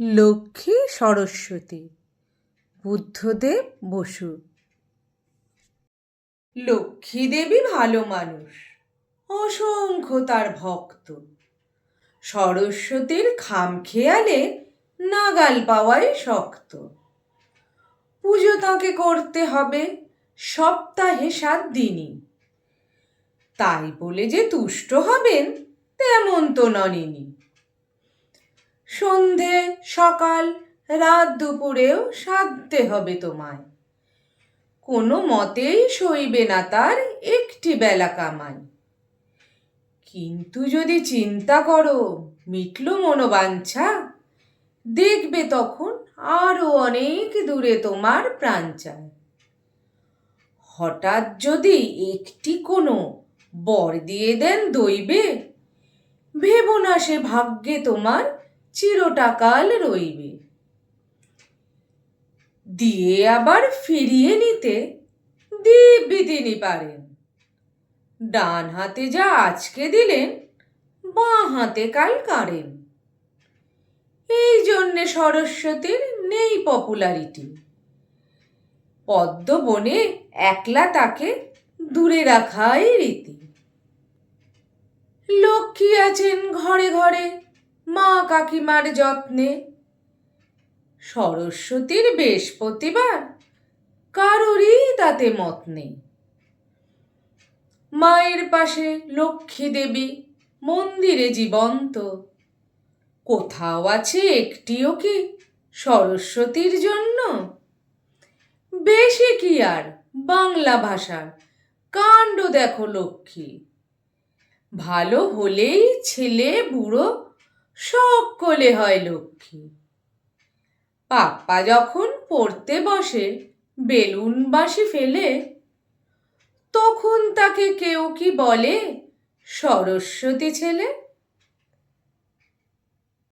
লক্ষ্মী সরস্বতী, বুদ্ধদেব বসু। লক্ষ্মী দেবী ভালো মানুষ, অসংখ্য তার ভক্ত। সরস্বতীর খামখেয়ালে নাগাল পাওয়াই শক্ত। পুজো তাকে করতে হবে সপ্তাহে সাত দিনই। তাই বলে যে তুষ্ট হবেন তেমন তো ননিনি সন্ধে, সকাল, রাত দুপুরেও সাধতে হবে তোমায়। কোনো মতেই সইবে না তার একটি বেলা কামাই। কিন্তু যদি চিন্তা করো, মিটল মনোবাঞ্ছা, দেখবে তখন আরও অনেক দূরে তোমার প্রাণ চায়। হঠাৎ যদি একটি কোনো বর দিয়ে দেন দইবে, ভেবো না সে ভাগ্যে তোমার চিরটাকাল রইবে। দিয়ে আবার ফিরিয়ে নিতে দিব্যি তিনি পারেন। ডান হাতে যা আজকে দিলেন, বাঁ হাতে কাল কারেন এই জন্যে সরস্বতীর নেই পপুলারিটি। পদ্ম বনে একলা তাকে দূরে রাখাই রীতি। লক্ষ্মী আছেন ঘরে ঘরে মা কাকিমার যত্নে। সরস্বতীর বৃহস্পতিবার, কারোরই তাতে মত নেই। মায়ের পাশে লক্ষ্মী দেবী, মন্দিরে জীবন্ত। কোথাও আছে একটিও কি সরস্বতীর জন্য? বেশি কি আর বাংলা ভাষার কাণ্ড দেখো লক্ষ্মী। ভালো হলেই ছেলে বুড়ো সকলে হয় লক্ষ্মী। পাপ্পা যখন পড়তে বসে, বেলুন বাসি ফেলে, তখন তাকে কেউ কি বলে? সরস্বতী ছেলে?